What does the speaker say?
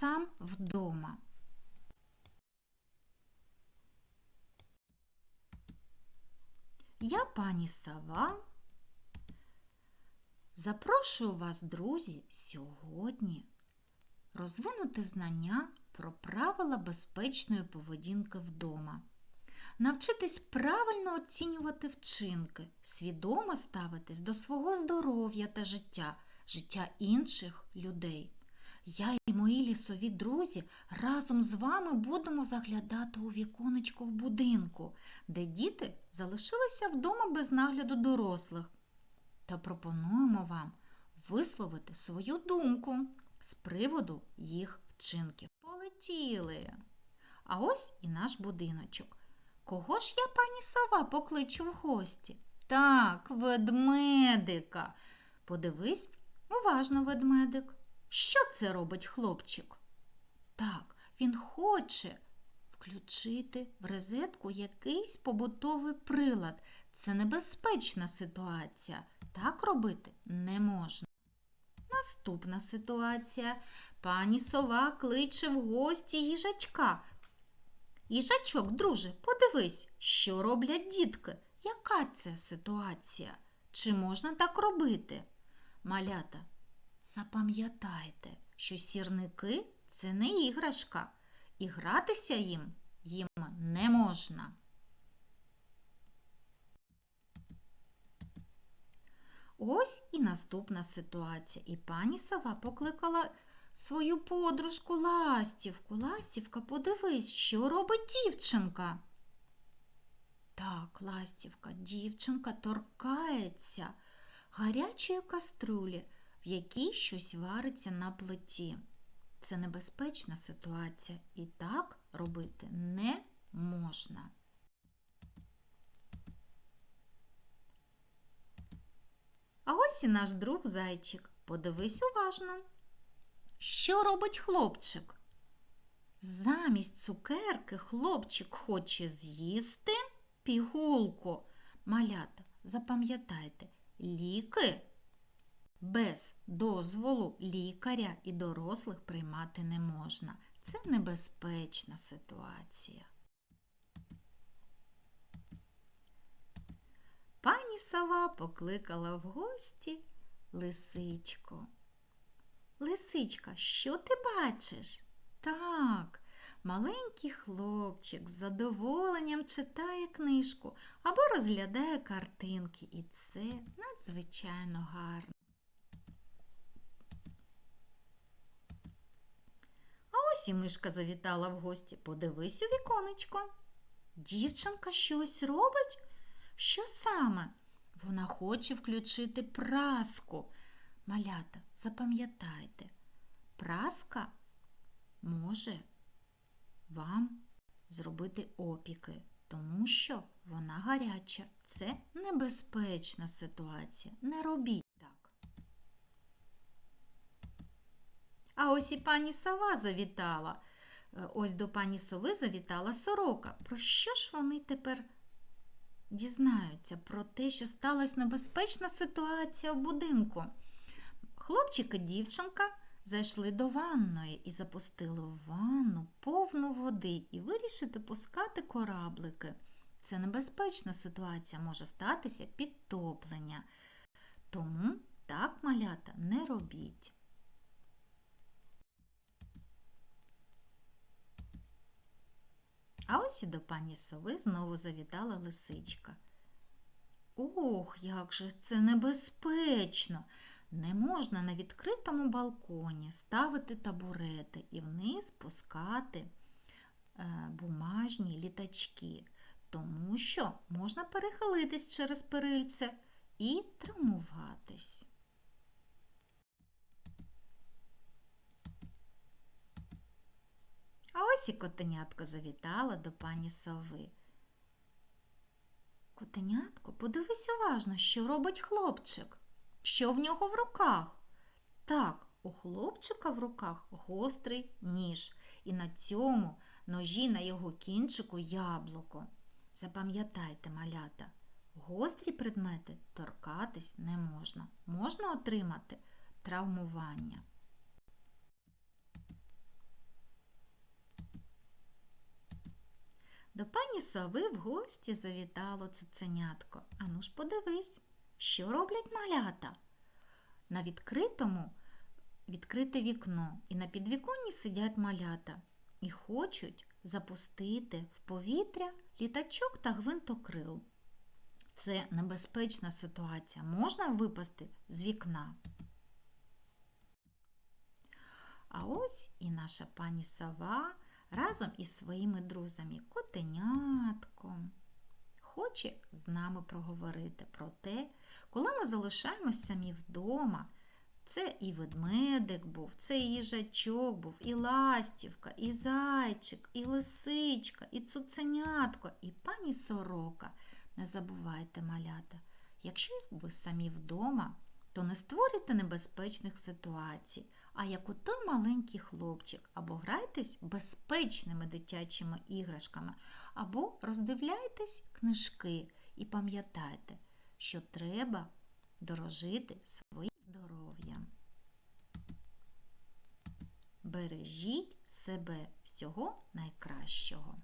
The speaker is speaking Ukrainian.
сам вдома. Я пані Сава. Запрошую вас, друзі, сьогодні розвинути знання про правила безпечної поведінки вдома. Навчитись правильно оцінювати вчинки, свідомо ставитись до свого здоров'я та життя, життя інших людей. Я і мої лісові друзі разом з вами будемо заглядати у віконечко в будинку, де діти залишилися вдома без нагляду дорослих. Та пропонуємо вам висловити свою думку з приводу їх вчинків. Полетіли. А ось і наш будиночок. Кого ж я, пані сова, покличу в гості? Так, ведмедика. Подивись, уважно ведмедик. Що це робить хлопчик? Так, він хоче включити в розетку якийсь побутовий прилад. Це небезпечна ситуація. Так робити не можна. Наступна ситуація. Пані сова кличе в гості їжачка. Їжачок, друже, подивись, що роблять дітки. Яка це ситуація? Чи можна так робити? Малята, запам'ятайте, що сірники це не іграшка, і гратися їм їм не можна. Ось і наступна ситуація. І пані сова покликала свою подружку Ластівку. Ластівка, подивись, що робить дівчинка. Так, Ластівка, дівчинка торкається гарячої каструлі, в якій щось вариться на плиті. Це небезпечна ситуація, і так робити не можна. А ось і наш друг зайчик. Подивись уважно. Що робить хлопчик? Замість цукерки хлопчик хоче з'їсти пігулку. Малята, запам'ятайте, ліки без дозволу лікаря і дорослих приймати не можна. Це небезпечна ситуація. Пані сова покликала в гості лисичку. Лисичка, що ти бачиш? Так, маленький хлопчик з задоволенням читає книжку або розглядає картинки, і це надзвичайно гарно. А ось мишка завітала в гості. Подивись у віконечко. Дівчинка щось робить? Що саме? Вона хоче включити праску. Малята, запам'ятайте, праска може вам зробити опіки, тому що вона гаряча. Це небезпечна ситуація. Не робіть так. А ось і пані сова завітала. Е, ось до пані сови завітала сорока. Про що ж вони тепер дізнаються? Про те, що сталася небезпечна ситуація в будинку. Хлопчик і дівчинка зайшли до ванної і запустили в ванну повну води і вирішити пускати кораблики. Це небезпечна ситуація може статися підтоплення. Тому так малята не робіть. А ось і до пані сови знову завітала лисичка. Ох, як же це небезпечно! Не можна на відкритому балконі ставити табурети і вниз пускати е, бумажні літачки, тому що можна перехилитись через перильце і травмуватись. А ось і котенятко завітала до пані сови. Котенятко, подивись уважно, що робить хлопчик. Що в нього в руках? Так, у хлопчика в руках гострий ніж, і на цьому ножі на його кінчику яблуко. Запам'ятайте, малята, гострі предмети торкатись не можна. Можна отримати травмування. До пані сови в гості завітало цуценятко. Ану ж подивись, що роблять малята. На відкритому відкрите вікно, і на підвіконні сидять малята і хочуть запустити в повітря літачок та гвинтокрил. Це небезпечна ситуація. Можна випасти з вікна. А ось і наша пані сова разом із своїми друзями котенятком хоче з нами проговорити про те, коли ми залишаємось самі вдома. Це і ведмедик був, це і їжачок був, і ластівка, і зайчик, і лисичка, і цуценятко, і пані сорока. Не забувайте, малята, якщо ви самі вдома, то не створюйте небезпечних ситуацій, а як у той маленький хлопчик, або грайтесь безпечними дитячими іграшками, або роздивляйтесь книжки і пам'ятайте, що треба дорожити своїм здоров'ям. Бережіть себе всього найкращого.